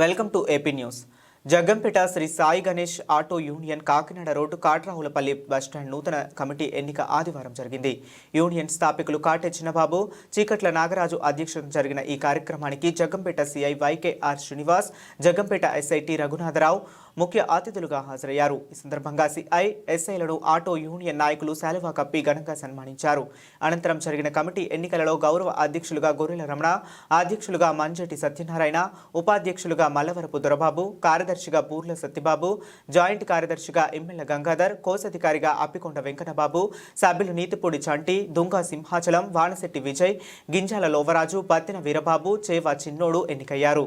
Welcome to AP news. Jaggampeta Shri Sai Ganesh auto union Kakinada road Katravulapalli bus stand నూతన committee ఎన్నిక ఆదివారం జరిగింది. Union స్థాపికులు కాటే చిన్నబాబు చీకట్ల నాగరాజు అధ్యక్షతన జరిగిన ఈ కార్యక్రమానికి Jaggampeta CI YKR Srinivas Jaggampeta SIT Raghunatharao ముఖ్య అతిథులుగా హాజరయ్యారు. ఈ సందర్భంగా సిఐ ఎస్ఐలను ఆటో యూనియన్ నాయకులు శాలువా కప్పి ఘనంగా సన్మానించారు. అనంతరం జరిగిన కమిటీ ఎన్నికలలో గౌరవ అధ్యక్షులుగా గొర్రెల రమణ అధ్యక్షులుగా మంజటి సత్యనారాయణ ఉపాధ్యక్షులుగా మల్లవరపు దొరబాబు కార్యదర్శిగా పూర్ల సత్యబాబు జాయింట్ కార్యదర్శిగా ఎమ్మెల్యే గంగాధర్ కోశాధికారిగా అప్పికొండ వెంకటబాబు సభ్యులు నీతిపూడి చంటి దుంగ సింహాచలం వానశెట్టి విజయ్ గింజాల లోవరాజు పత్తిన వీరబాబు చేవా చిన్నోడు ఎన్నికయ్యారు.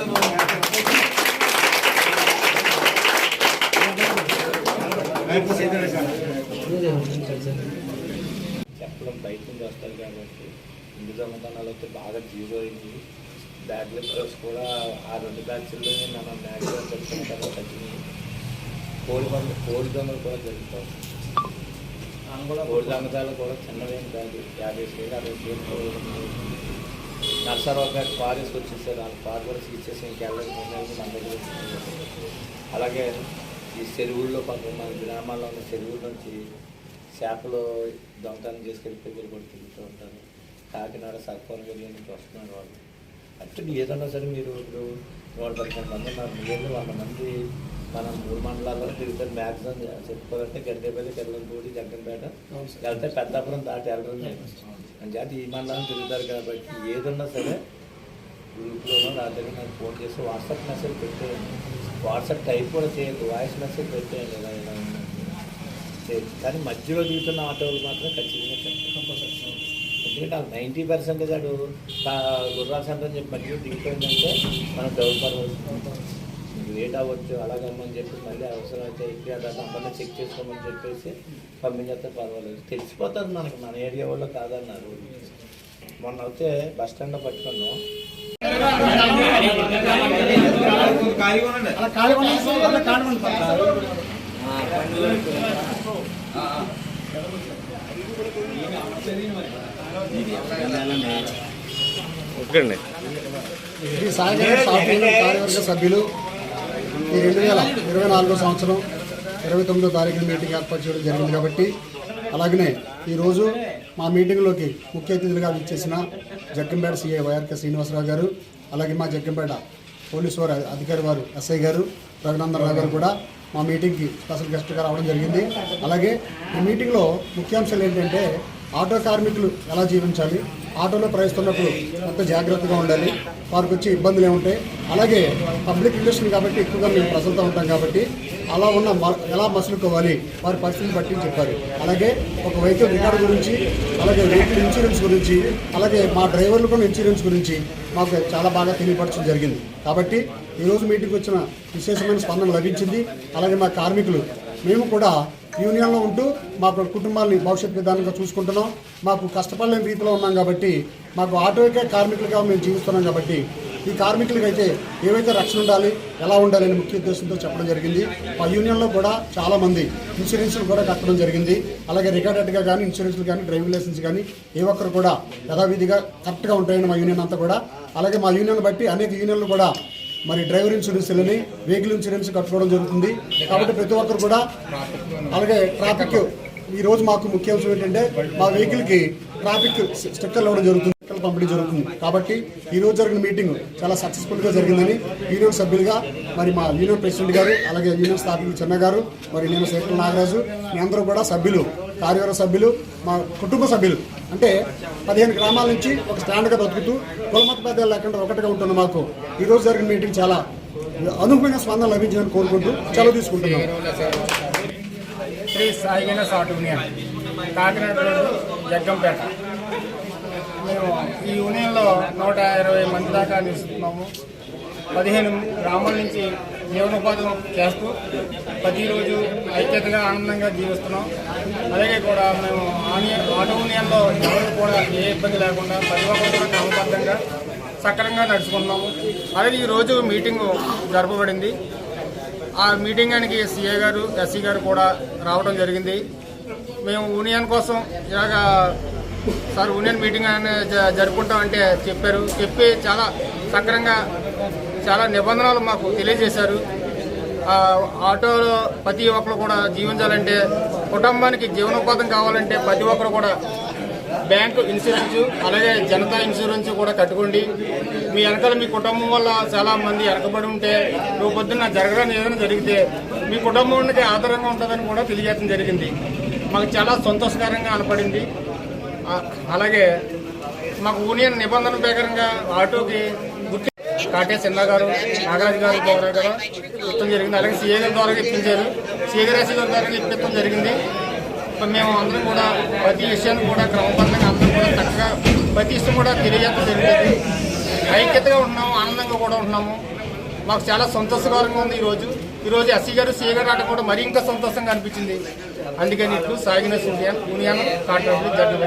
చెప్పడం బయట నుంచి వస్తారు కాబట్టి ఇంటి దొంగతనాలు అయితే బాగా జీరో అయింది. బ్యాగ్ లిఫ్టర్స్ కూడా ఆ రెండు బ్యాచ్ల్లో మనం మ్యాక్సిమం చెప్తున్న తర్వాత తగ్గినాయి కోడి పండు కోడి దొంగలు కూడా జరుగుతాయి. కోడి దొంగతాలు కూడా చిన్నవేం కాదు. యాభై వేలు అరవై వేలు కోడి నర్సరావు గారు కార్ వేసుకొచ్చేసారు వాళ్ళ కార్ కూడా ఇచ్చేసి ఇంకెళ్ళని మన దగ్గర అలాగే ఈ చెరువుల్లో కొంతమంది గ్రామాల్లో ఉన్న చెరువుల నుంచి చేపలు దొంగతనం చేసుకెళ్ళిపోయి కూడా తిరుగుతూ ఉంటారు. కాకినాడ సర్పవరం వెళ్ళి నుంచి వస్తున్నారు వాళ్ళు. యాక్చువల్లీ ఏదన్నా సరే మీరు ఇప్పుడు నూట పదిహేను మంది ఉన్నారు. మీరు వంద మంది మనం మూడు మండలాల్లో తిరుగుతారు? మ్యాక్సిమం చెప్పుకోవాలంటే గడ్డేపల్లి కెల్లంపూడి జగ్గంపేట వెళ్తే పెద్దాపురం దాటి వెళ్ళడం లేదు. అంచేత ఈ మండలం తిరుగుతారు కాబట్టి ఏదన్నా సరే గ్రూప్లోనో నా దగ్గర నాకు ఫోన్ చేసి వాట్సాప్ మెసేజ్ పెట్టేయండి. వాట్సాప్ టైప్ కూడా చేయండి వాయిస్ మెసేజ్ పెట్టేయండి ఇలా ఇలా చేయండి. కానీ మధ్యలో దిగుతున్న ఆటోలు మాత్రం ఖచ్చితంగా చెప్పండి ఎందుకంటే ఆ నైంటీ పర్సెంటేజ్ అడు గుర్రాల సెంటర్ అని చెప్పి మధ్యలో దిగిపోయిందంటే మనం డెవలపర్ లేట్ అవ్వచ్చు అలాగమ్మని చెప్పి మళ్ళీ అవసరం అయితే ఇక్కడ దాకా చెక్ చేసుకోమని చెప్పేసి పంపించేస్తే పర్వాలేదు. తెలిసిపోతుంది మనకి మన ఏరియా వాళ్ళు కాదన్నారు. మొన్న అయితే బస్ స్టాండ్లో పట్టుకున్నాం. ఈ శ్రీ సాఫ్ట్వేర్ కార్యవర్గ సభ్యులు ఈ రెండు వేల ఇరవై నాలుగో సంవత్సరం ఇరవై తొమ్మిదో తారీఖున మీటింగ్ ఏర్పాటు చేయడం జరిగింది కాబట్టి అలాగనే ఈరోజు మా మీటింగ్లోకి ముఖ్య అతిథులుగా విచ్చేసిన జగ్గంపేట సీఏ వైఆర్కే శ్రీనివాసరావు గారు అలాగే మా జగ్గంపేట పోలీసు వారు అధికారి వారు ఎస్ఐ గారు రఘునందనరావు గారు కూడా మా మీటింగ్కి స్పెషల్ గెస్ట్గా రావడం జరిగింది. అలాగే ఈ మీటింగ్లో ముఖ్యాంశాలు ఏంటంటే ఆటో కార్మికులు ఎలా జీవించాలి? ఆటోలో ప్రయాణిస్తున్నప్పుడు ఎంత జాగ్రత్తగా ఉండాలి? వారికి వచ్చే ఇబ్బందులు ఏముంటాయి? అలాగే పబ్లిక్ ఇండస్ట్రీ కాబట్టి ఎక్కువగా మేము ప్రజలతో ఉంటాం కాబట్టి అలా ఉన్న మ- ఎలా మసులుకోవాలి? వారి పరిస్థితిని బట్టి చెప్పారు. అలాగే ఒక వెహికల్ రికార్డు గురించి అలాగే వెహికల్ ఇన్సూరెన్స్ గురించి అలాగే మా డ్రైవర్లు కూడా ఇన్సూరెన్స్ గురించి మాకు చాలా బాగా తెలియపరచడం జరిగింది. కాబట్టి ఈరోజు మీటింగ్కి వచ్చిన విశేషమైన స్పందన లభించింది. అలాగే మా కార్మికులు మేము కూడా యూనియన్లో ఉంటూ మా కుటుంబాన్ని భవిష్యత్ విధానంగా చూసుకుంటున్నాం. మాకు కష్టపడలేని రీతిలో ఉన్నాం కాబట్టి మాకు ఆటోకే కార్మికులుగా మేము జీవిస్తున్నాం కాబట్టి ఈ కార్మికులకి అయితే ఏవైతే రక్షణ ఉండాలి ఎలా ఉండాలి అనే ముఖ్య ఉద్దేశంతో చెప్పడం జరిగింది. మా యూనియన్లో కూడా చాలామంది ఇన్సూరెన్స్లు కూడా కట్టడం జరిగింది. అలాగే రికార్డెడ్గా కానీ ఇన్సూరెన్స్లు కానీ డ్రైవింగ్ లైసెన్స్ కానీ ఏ ఒక్కరు కూడా యథావిధిగా కరెక్ట్గా ఉంటాయని మా యూనియన్ అంతా కూడా. అలాగే మా యూనియన్ బట్టి అనేక యూనియన్లు కూడా మరి డ్రైవర్ ఇన్సూరెన్స్లని వెహికల్ ఇన్సూరెన్స్ కట్టుకోవడం జరుగుతుంది. కాబట్టి ప్రతి ఒక్కరు కూడా అలాగే ట్రాఫిక్ ఈ రోజు మాకు ముఖ్య అంశం ఏంటంటే మా వెహికల్కి ట్రాఫిక్ స్టిక్కర్లు ఇవ్వడం జరుగుతుంది. స్టిక్కర్లు పంపిణీ జరుగుతుంది. కాబట్టి ఈ రోజు జరిగిన మీటింగ్ చాలా సక్సెస్ఫుల్గా జరిగిందని యూనియన్ సభ్యులుగా మరి మా యూనియన్ ప్రెసిడెంట్ గారు అలాగే యూనియన్ స్థాపకులు చెన్న గారు మరి నేను శేఖర్ నాగరాజు మీ అందరూ కూడా సభ్యులు కార్యవర్గ సభ్యులు మా కుటుంబ సభ్యులు అంటే పదిహేను గ్రామాల నుంచి ఒక స్టాండ్గా బతుకుతూ కులమత పెద్దలు లేకుండా ఒకటిగా ఉంటున్న మాకు ఈరోజు జరిగిన మీటింగ్ చాలా అనుకూలమైన స్పందన లభించిందని కోరుకుంటూ సెలవు తీసుకుంటున్నాం. శ్రీ సాయిగణ సాట్ యూనియన్ కాకినాడ రోడ్డు జగ్గంపేట. మేము ఈ యూనియన్లో నూట ఇరవై మంది దాకా నిలుస్తున్నాము. పదిహేను గ్రామాల నుంచి జీవనోపాధి చేస్తూ ప్రతిరోజు ఐక్యతగా ఆనందంగా జీవిస్తున్నాం. అలాగే కూడా మేము ఆనియన్ ఆటో ఎవరికి కూడా ఏ ఇబ్బంది లేకుండా ప్రతి ఒక్కరు కూడా క్రమబద్ధంగా సక్రమంగా నడుచుకున్నాము అలాగే ఈరోజు మీటింగు జరపబడింది. ఆ మీటింగానికి సీఏ గారు ఎస్సీ గారు కూడా రావడం జరిగింది. మేము యూనియన్ కోసం ఇలాగ సార్ యూనియన్ మీటింగ్ అని జరుపుకుంటామంటే చెప్పారు. చెప్పి చాలా సక్రంగా చాలా నిబంధనలు మాకు తెలియజేశారు. ఆటోలో ప్రతి ఒక్కరు కూడా జీవించాలంటే కుటుంబానికి జీవనోపాధం కావాలంటే ప్రతి ఒక్కరు కూడా బ్యాంకు ఇన్సూరెన్స్ అలాగే జనతా ఇన్సూరెన్స్ కూడా కట్టుకోండి. మీ వెనకాల మీ కుటుంబం వల్ల చాలా మంది వెనకబడి ఉంటే రేపు పొద్దున్న జరగడానికి ఏదైనా జరిగితే మీ కుటుంబానికి ఆధారంగా ఉంటుందని కూడా తెలియజేయడం జరిగింది. మాకు చాలా సంతోషకరంగా అనపడింది అలాగే మాకు యూనియన్ నిబంధనల ప్రకారంగా ఆటోకి కాటే చిన్న గారు నాగరాజు గారు ద్వారా కూడా ఇప్పడం జరిగింది. అలాగే సీఏ గారి ద్వారా ఇప్పించారు సీఏ గారి ద్వారా ఇప్పించడం జరిగింది. ఇప్పుడు మేము అందరం కూడా ప్రతి విషయాన్ని కూడా క్రమబద్ధంగా అందరం కూడా చక్కగా ప్రతి ఇష్టం కూడా తెలియజేయడం జరిగింది. ఐక్యతగా ఉంటున్నాము ఆనందంగా కూడా ఉంటున్నాము. మాకు చాలా సంతోషకరంగా ఉంది ఈరోజు ఈరోజు ఎస్సీ గారు సీఏ గారు ఆట కూడా మరీ ఇంకా సంతోషంగా అనిపించింది. అందుకని ఇప్పుడు సాగిన యూనియన్ యూనియన్ కాంట్రాక్ట్ జడ్జి